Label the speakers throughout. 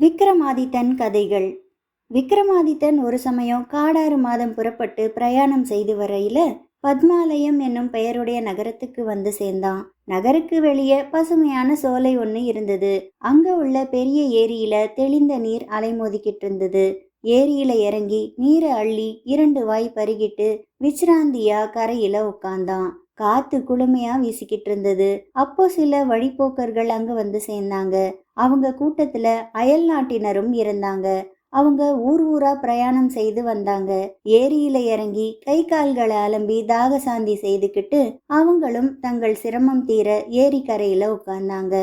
Speaker 1: விக்ரமாதித்தன் கதைகள். விக்ரமாதித்தன் ஒரு சமயம் காடாறு மாதம் புறப்பட்டு பிரயாணம் செய்து வரையில பத்மாலயம் என்னும் பெயருடைய நகரத்துக்கு வந்து சேர்ந்தான். நகருக்கு வெளியே பசுமையான சோலை ஒன்று இருந்தது. அங்க உள்ள பெரிய ஏரியில தெளிந்த நீர் அலைமோதிக்கிட்டு இருந்தது. ஏரியில இறங்கி நீரை அள்ளி இரண்டு வாய் பருகிட்டு விசிராந்தியா கரையில உட்கார்ந்தான். காத்து குளுமையா வீசிக்கிட்டு இருந்தது. அப்போ சில வழிப்போக்கர்கள் அங்க வந்து சேர்ந்தாங்க. அவங்க கூட்டத்துல அயல் நாட்டினரும் இருந்தாங்க. அவங்க ஊர் ஊரா பிரயாணம் செய்து வந்தாங்க. ஏரியில இறங்கி கை கால்களை அலம்பி தாகசாந்தி செய்துக்கிட்டு அவங்களும் தங்கள் சிரமம் தீர ஏரி கரையில உட்கார்ந்தாங்க.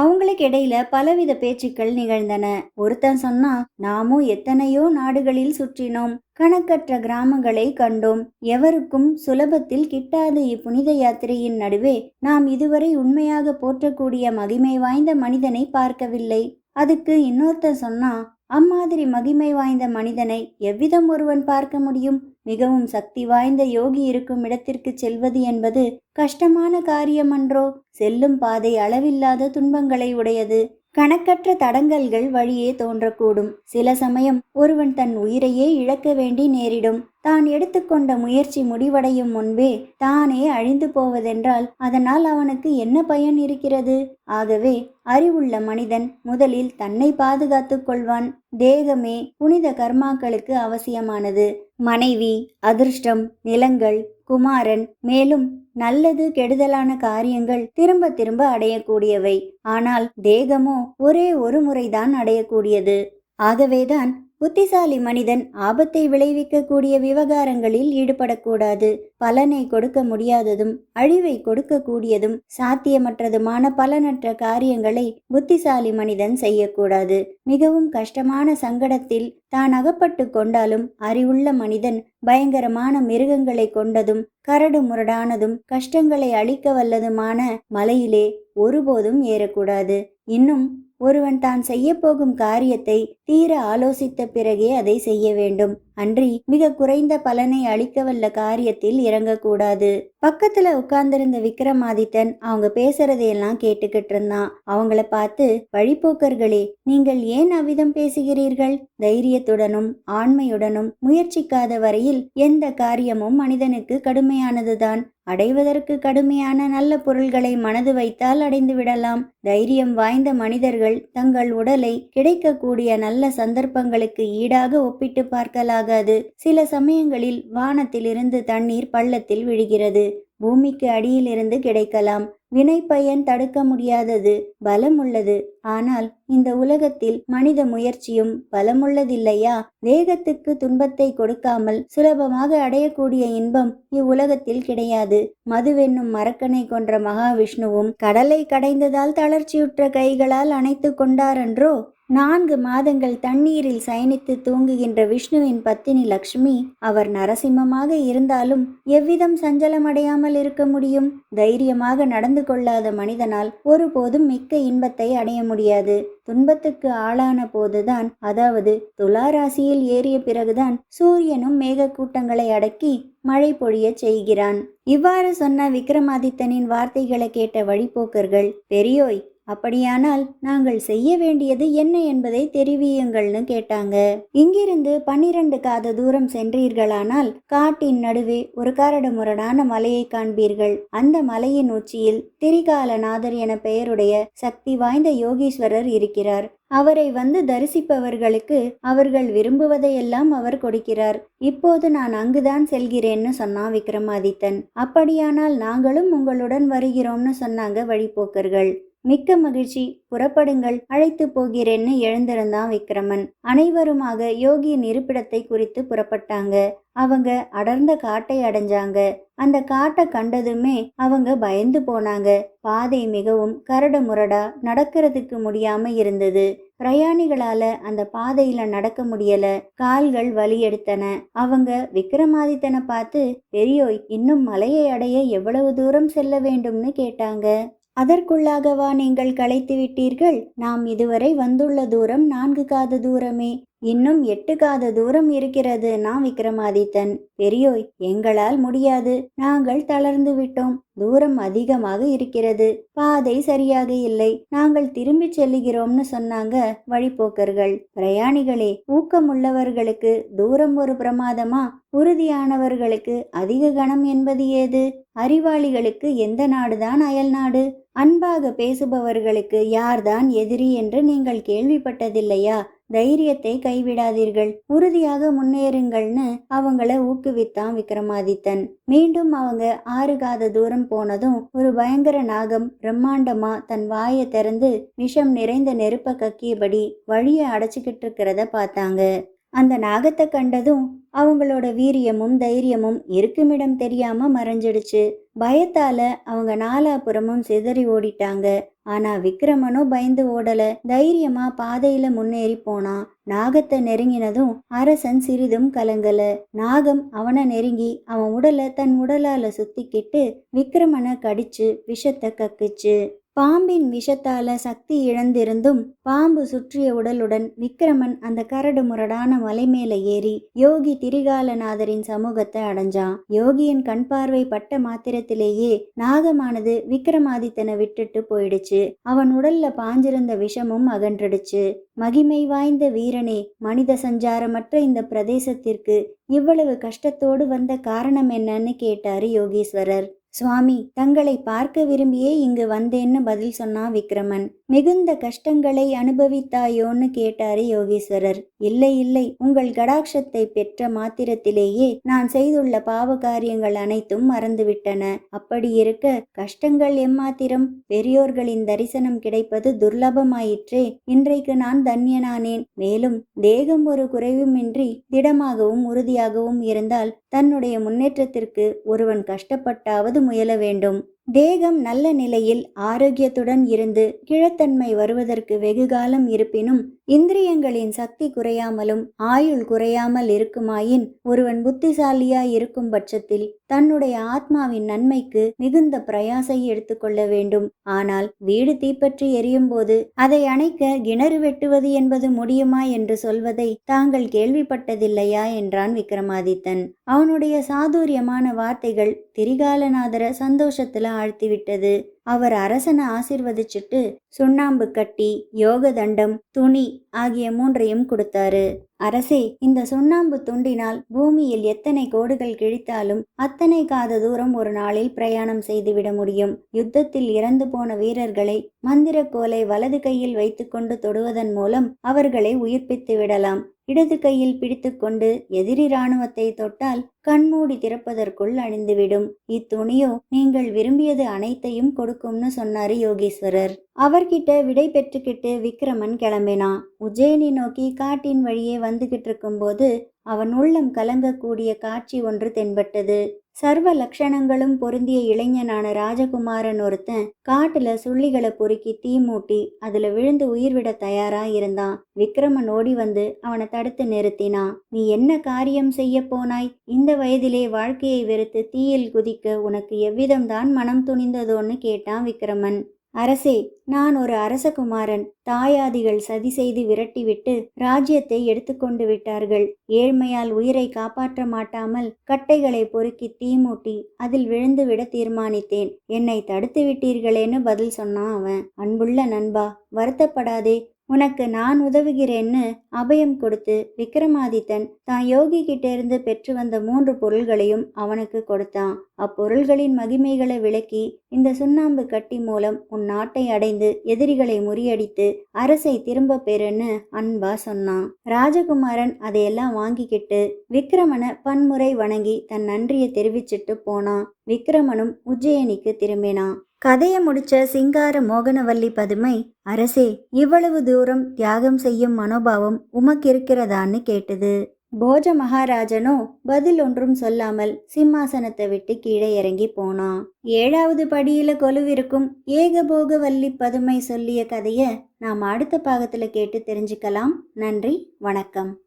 Speaker 1: அவங்களுக்கு இடையில பலவித பேச்சுக்கள் நிகழ்ந்தன. ஒருத்தன் சொன்னா நாமும் எத்தனையோ நாடுகளில் சுற்றினோம். கணக்கற்ற கிராமங்களை கண்டோம். எவருக்கும் சுலபத்தில் கிட்டாத இப்புனித யாத்திரையின் நடுவே நாம் இதுவரை உண்மையாக போற்றக்கூடிய மகிமை வாய்ந்த மனிதனை பார்க்கவில்லை. அதுக்கு இன்னொருத்தன் சொன்னா அம்மாதிரி மகிமை வாய்ந்த மனிதனை எவ்விதம் ஒருவன் பார்க்க முடியும்? மிகவும் சக்தி வாய்ந்த யோகி இருக்கும் இடத்திற்கு செல்வது என்பது கஷ்டமான காரியமன்றோ? செல்லும் பாதை அளவில்லாத துன்பங்களை உடையது. கணக்கற்ற தடங்கல்கள் வழியே தோன்றக்கூடும். சில சமயம் ஒருவன் தன் உயிரையே இழக்க வேண்டி நேரிடும். தான் எடுத்துக்கொண்ட முயற்சி முடிவடையும் முன்பே தானே அழிந்து போவதென்றால் அதனால் அவனுக்கு என்ன பயன் இருக்கிறது? ஆகவே அறிவுள்ள மனிதன் முதலில் தன்னை பாதுகாத்துக் கொள்வான். தேகமே புனித கர்மாக்களுக்கு அவசியமானது. மனைவி அதிர்ஷ்டம் நிலங்கள் குமாரன் மேலும் நல்லது கெடுதலான காரியங்கள் திரும்ப திரும்ப அடையக்கூடியவை. ஆனால் தேகமோ ஒரே ஒரு முறைதான் அடையக்கூடியது. ஆகவேதான் புத்திசாலி மனிதன் ஆபத்தை விளைவிக்கக்கூடிய விவகாரங்களில் ஈடுபடக்கூடாது. பலனை கொடுக்க முடியாததும் அழிவை கொடுக்கக்கூடியதும் சாத்தியமற்றதுமான பலனற்ற காரியங்களை புத்திசாலி மனிதன் செய்யக்கூடாது. மிகவும் கஷ்டமான சங்கடத்தில் தான் அகப்பட்டு கொண்டாலும் அறிவுள்ள மனிதன் பயங்கரமான மிருகங்களை கொண்டதும் கரடு முரடானதும் கஷ்டங்களை அழிக்க வல்லதுமான மலையிலே ஒருபோதும் ஏறக்கூடாது. இன்னும் ஒருவன் தான் செய்யப்போகும் காரியத்தை தீர ஆலோசித்த பிறகே அதை செய்ய வேண்டும். அன்றி மிக குறைந்த பலனை அளிக்கவல்ல காரியத்தில் இறங்கக்கூடாது. பக்கத்துல உட்கார்ந்திருந்த விக்ரமாதித்தன் அவங்க பேசுறதையெல்லாம் கேட்டுக்கிட்டு இருந்தான். அவங்கள பார்த்து வழிபோக்கர்களே நீங்கள் ஏன் அவ்விதம் பேசுகிறீர்கள்? தைரியத்துடனும் ஆண்மையுடனும் முயற்சிக்காத வரையில் எந்த காரியமும் மனிதனுக்கு கடுமையானதுதான். அடைவதற்கு கடுமையான நல்ல பொருள்களை மனது வைத்தால் அடைந்து விடலாம். தைரியம் வாய்ந்த மனிதர்கள் தங்கள் உடலை கிடைக்கக்கூடிய நல்ல சந்தர்ப்பங்களுக்கு ஈடாக ஒப்பிட்டு பார்க்கலாம். ஆகாது. சில சமயங்களில் வானத்திலிருந்து தண்ணீர் பள்ளத்தில் விழுகிறது. பூமிக்கு அடியிலிருந்து கிடைக்கலாம். வினை பயன் தடுக்க முடியாதது பலம் உள்ளது ஆனால் இந்த உலகத்தில் மனித முயற்சியும் பலமுள்ளதில்லையா? வேகத்துக்கு துன்பத்தை கொடுக்காமல் சுலபமாக அடையக்கூடிய இன்பம் இவ்வுலகத்தில் கிடையாது. மதுவென்னும் மரக்கனை கொன்ற மகாவிஷ்ணுவும் கடலை கடைந்ததால் தளர்ச்சியுற்ற கைகளால் அணைத்து கொண்டாரன்றோ? நான்கு மாதங்கள் தண்ணீரில் சயனித்து தூங்குகின்ற விஷ்ணுவின் பத்தினி லக்ஷ்மி அவர் நரசிம்மமாக இருந்தாலும் எவ்விதம் சஞ்சலமடையாமல் இருக்க முடியும். தைரியமாக நடந்து கொள்ளாத மனிதனால் ஒருபோதும் மிக்க இன்பத்தை அடைய முடியாது. துன்பத்துக்கு ஆளான போதுதான் அதாவது துளாராசியில் ஏறிய பிறகுதான் சூரியனும் மேகக்கூட்டங்களை அடக்கி மழை பொழிய செய்கிறான். இவ்வாறு சொன்ன விக்ரமாதித்தனின் வார்த்தைகளை கேட்ட வழிபோக்கர்கள் பெரியோய் அப்படியானால் நாங்கள் செய்ய வேண்டியது என்ன என்பதை தெரிவியுங்கள்னு கேட்டாங்க. இங்கிருந்து பன்னிரண்டு காத தூரம் சென்றீர்களானால் காட்டின் நடுவே ஒரு கரடு முரடான மலையை காண்பீர்கள். அந்த மலையின் உச்சியில் திரிகாலநாதர் என பெயருடைய சக்தி வாய்ந்த யோகீஸ்வரர் இருக்கிறார். அவரை வந்து தரிசிப்பவர்களுக்கு அவர்கள் விரும்புவதையெல்லாம் அவர் கொடுக்கிறார். இப்போது நான் அங்குதான் செல்கிறேன்னு சொன்னான் விக்ரமாதித்தன். அப்படியானால் நாங்களும் உங்களுடன் வருகிறோம்னு சொன்னாங்க வழிபோக்கர்கள் மிக்க மகிழ்ச்சி புறப்படுங்கள் அழைத்து போகிறேன்னு எழுந்திருந்தான் விக்ரமன். அனைவருமாக யோகியின் இருப்பிடத்தை குறித்து புறப்பட்டாங்க. அவங்க அடர்ந்த காட்டை அடைஞ்சாங்க. அந்த காட்டை கண்டதுமே அவங்க பயந்து போனாங்க. பாதை மிகவும் கரடு முரடா நடக்கிறதுக்கு முடியாம இருந்தது. பிரயாணிகளால அந்த பாதையில நடக்க முடியல. கால்கள் வலி எடுத்தன. அவங்க விக்ரமாதித்தனை பார்த்து பெரியோய் இன்னும் மலையை அடைய எவ்வளவு தூரம் செல்ல வேண்டும்னு கேட்டாங்க. அதற்குள்ளாகவா நீங்கள் களைத்து விட்டீர்கள் நாம் இதுவரை வந்துள்ள தூரம் நான்கு காத தூரமே. இன்னும் எட்டுக்காத தூரம் இருக்கிறது நான் விக்ரமாதித்தன். பெரியோய் எங்களால் முடியாது. நாங்கள் தளர்ந்து விட்டோம். தூரம் அதிகமாக இருக்கிறது. பாதை சரியாக இல்லை. நாங்கள் திரும்பிச் செல்லுகிறோம்னு சொன்னாங்க வழிப்போக்கர்கள். பிரயாணிகளே ஊக்கமுள்ளவர்களுக்கு தூரம் ஒரு பிரமாதமா? உறுதியானவர்களுக்கு அதிக கணம் என்பது ஏது? அறிவாளிகளுக்கு எந்த நாடுதான் அயல் நாடு? அன்பாக பேசுபவர்களுக்கு யார்தான் எதிரி என்று நீங்கள் கேள்விப்பட்டதில்லையா? தைரியத்தை கைவிடாதீர்கள். உறுதியாக முன்னேறுங்கள்னு அவங்கள ஊக்குவித்தான் விக்ரமாதித்தன். மீண்டும் அவங்க ஆறு காத தூரம் போனதும் ஒரு பயங்கர நாகம் பிரம்மாண்டமா தன் வாயை திறந்து விஷம் நிறைந்த நெருப்ப கக்கியபடி வழியை அடைச்சிக்கிட்டு இருக்கிறத பார்த்தாங்க. அந்த நாகத்தை கண்டதும் அவங்களோட வீரியமும் தைரியமும் இருக்குமிடம் தெரியாம மறைஞ்சிடுச்சு. பயத்தால அவங்க நாலாபுறமும் சிதறி ஓடிட்டாங்க. ஆனா விக்ரமனோ பயந்து ஓடல. தைரியமா பாதையில முன்னேறி போனான் நாகத்தை நெருங்கினதும் அரசன் சிறிதும் கலங்கல. நாகம் அவனை நெருங்கி அவன் உடலை தன் உடலால சுத்திக்கிட்டு விக்ரமனை கடிச்சு விஷத்தை கக்குச்சு. பாம்பின் விஷத்தால சக்தி இழந்திருந்தும் பாம்பு சுற்றிய உடலுடன் விக்ரமன் அந்த கரடு முரடான மலை மேல ஏறி யோகி திரிகாலநாதரின் சமூகத்தை அடைஞ்சான். யோகியின் கண் பார்வை பட்ட மாத்திரத்திலேயே நாகமானது விக்ரமாதித்தனை விட்டுட்டு போயிடுச்சு. அவன் உடல்ல பாஞ்சிருந்த விஷமும் அகன்றுடுச்சு. மகிமை வாய்ந்த வீரனே மனித சஞ்சாரமற்ற இந்த பிரதேசத்திற்கு இவ்வளவு கஷ்டத்தோடு வந்த காரணம் என்னன்னு கேட்டாரு யோகீஸ்வரர். சுவாமி தங்களை பார்க்க விரும்பியே இங்கு வந்தேன்னு பதில் சொன்னான் விக்ரமன். மிகுந்த கஷ்டங்களை அனுபவித்தாயோன்னு கேட்டாரு யோகீஸ்வரர். இல்லை இல்லை உங்கள் கடாட்சத்தை பெற்ற மாத்திரத்திலேயே நான் செய்துள்ள பாவ காரியங்கள் அனைத்தும் மறந்துவிட்டன. அப்படி இருக்க கஷ்டங்கள் எம்மாத்திரம்? பெரியோர்களின் தரிசனம் கிடைப்பது துர்லபமாயிற்றே. இன்றைக்கு நான் தன்யனானேன். மேலும் தேகம் ஒரு குறைவுமின்றி திடமாகவும் உறுதியாகவும் இருந்தால் தன்னுடைய முன்னேற்றத்திற்கு ஒருவன் கஷ்டப்பட்டாவது முயல வேண்டும். தேகம் நல்ல நிலையில் ஆரோக்கியத்துடன் இருந்து கிழத்தன்மை வருவதற்கு வெகுகாலம் இருப்பினும் இந்திரியங்களின் சக்தி குறையாமலும் ஆயுள் குறையாமல் இருக்குமாயின் ஒருவன் புத்திசாலியாய் இருக்கும் பட்சத்தில் தன்னுடைய ஆத்மாவின் நன்மைக்கு மிகுந்த பிரயாசை எடுத்துக்கொள்ள வேண்டும். ஆனால் வீடு தீப்பற்றி எரியும் போது அதை அணைக்க கிணறு வெட்டுவது என்பது முடியுமா என்று சொல்வதை தாங்கள் கேள்விப்பட்டதில்லையா என்றான் விக்ரமாதித்தன். அவனுடைய சாதுரியமான வார்த்தைகள் திரிகாலநாதர சந்தோஷத்துல ஆழ்த்திவிட்டது. அவர் அரசனை ஆசிர்வதிச்சிட்டு சுண்ணாம்பு கட்டி யோக தண்டம் துணி ஆகிய மூன்றையும் கொடுத்தாரு. அரசே இந்த சுண்ணாம்பு துண்டினால் பூமியில் எத்தனை கோடுகள் கிழித்தாலும் அத்தனை காத தூரம் ஒரு நாளில் பிரயாணம் செய்துவிட முடியும். யுத்தத்தில் இறந்து போன வீரர்களை மந்திரக்கோலை வலது கையில் வைத்துக்கொண்டு தொடுவதன் மூலம் அவர்களை உயிர்ப்பித்து விடலாம். இடது கையில் பிடித்துக்கொண்டு எதிரி இராணுவத்தை தொட்டால் கண்மூடி திறப்பதற்குள் அணிந்துவிடும். இத்துணியோ நீங்கள் விரும்பியது அனைத்தையும் கொடுக்கும்னு சொன்னாரு யோகேஸ்வரர். அவர்கிட்ட விடை பெற்றுக்கிட்டு விக்ரமன் கிளம்பினான் உஜ்ஜயினி நோக்கி காட்டின் வழியே வந்துகிட்டு இருக்கும்போது அவன் உள்ளம் கலங்கக்கூடிய காட்சி ஒன்று தென்பட்டது. சர்வ லட்சணங்களும் பொருந்திய இளைஞனான ராஜகுமாரன் ஒருத்தன் காட்டுல சுள்ளிகளை பொறுக்கி தீ மூட்டி அதுல விழுந்து உயிர் விட தயாரா இருந்தான். விக்ரமன் ஓடி வந்து அவனை தடுத்து நிறுத்தினான். நீ என்ன காரியம் செய்ய போனாய்? இந்த வயதிலே வாழ்க்கையை வெறுத்து தீயில் குதிக்க உனக்கு எவ்விதம்தான் மனம் துணிந்ததோன்னு கேட்டான் விக்ரமன். அரசே நான் ஒரு அரசகுமாரன். தாயாதிகள் சதி செய்து விரட்டிவிட்டு ராஜ்யத்தை எடுத்துக்கொண்டு விட்டார்கள். ஏழ்மையால் உயிரை காப்பாற்ற மாட்டாமல் கட்டைகளை பொறுக்கி தீமூட்டி அதில் விழுந்துவிட தீர்மானித்தேன். என்னை தடுத்து விட்டீர்களேன்னு பதில் சொன்னான் அவன். அன்புள்ள நண்பா வருத்தப்படாதே. உனக்கு நான் உதவுகிறேன்னு அபயம் கொடுத்து விக்ரமாதித்தன் தான் யோகி கிட்டேருந்து பெற்று வந்த மூன்று பொருள்களையும் அவனுக்கு கொடுத்தான். அப்பொருள்களின் மகிமைகளை விளக்கி இந்த சுண்ணாம்பு கட்டி மூலம் உன் நாட்டை அடைந்து எதிரிகளை முறியடித்து அரசை திரும்ப பெறுன்னு அன்பா சொன்னான். ராஜகுமாரன் அதையெல்லாம் வாங்கிக்கிட்டு விக்ரமனை பன்முறை வணங்கி தன் நன்றியை தெரிவிச்சிட்டு போனான். விக்ரமனும் உஜ்ஜயினிக்கு திரும்பினான். கதையை முடிச்ச சிங்கார மோகனவல்லி பதுமை அரசே இவ்வளவு தூரம் தியாகம் செய்யும் மனோபாவம் உமக்கு இருக்கிறதான்னு கேட்டது. போஜ மகாராஜனோ பதில் ஒன்றும் சொல்லாமல் சிம்மாசனத்தை விட்டு கீழே இறங்கி போனான். ஏழாவது படியில கொலுவிருக்கும் ஏகபோக வல்லி பதுமை சொல்லிய கதையை நாம் அடுத்த பாகத்துல கேட்டு தெரிஞ்சுக்கலாம். நன்றி வணக்கம்.